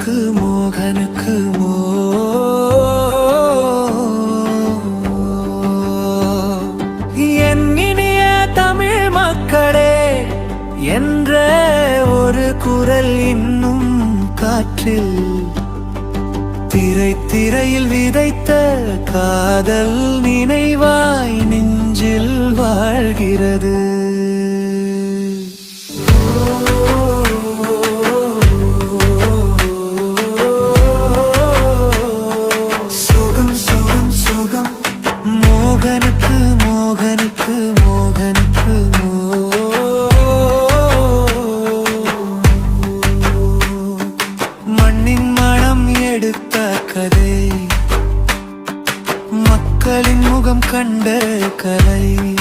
மோகனுக்கு மோகனுக்கு மோ என் இனிய தமிழ் மக்களே என்ற ஒரு குரல் இன்னும் காற்றில் திரை திரையில் விதைத்த காதல் நினைவாய் நெஞ்சில் வாழ்கிறது. உலகம் கண்ட கலை.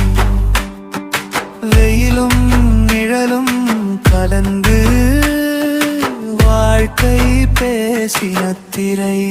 வெயிலும் நிழலும் கலந்து வாழ்க்கை பேசின திரை.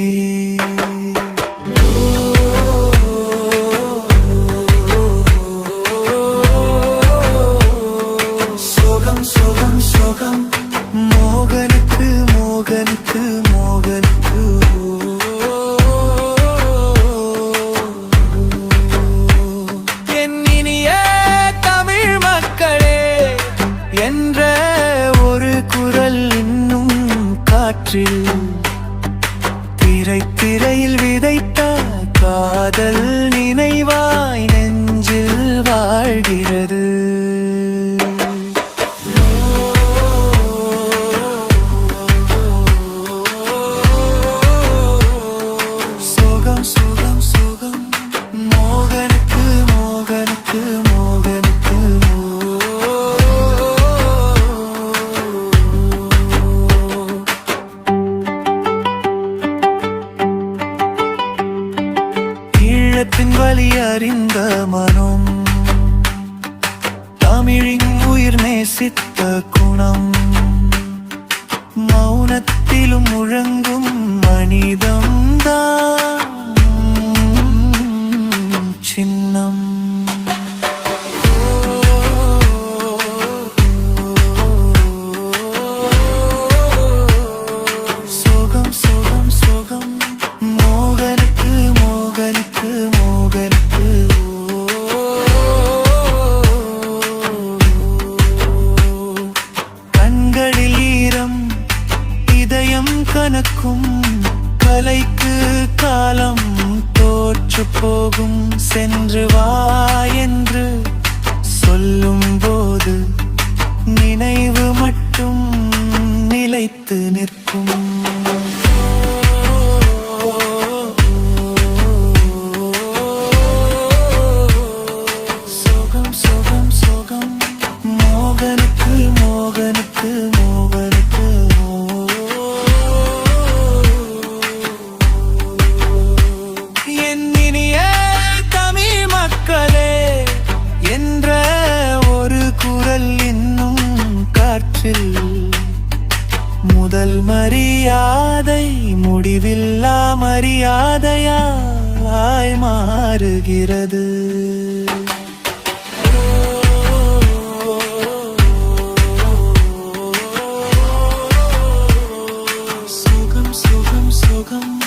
காற்றில் திரை திரையில் விதைத்த காதல். வழி அறிந்த மனம். தமிழின் உயிர் நேசித்த குணம். மௌனத்திலும் முழங்கும் மனிதம். கணக்கும் கனக்கும் கலைக்கு காலம் தோற்று போகும் சென்று வா என்று சொல்லும் போது நினைவு மட்டும் மரியாதை முடிவில்லா மரியாதையாய் மாறுகிறது. சுகம் சுகம் சுகம்.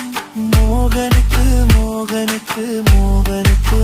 மோகனுக்கு மோகனுக்கு மோகனுக்கு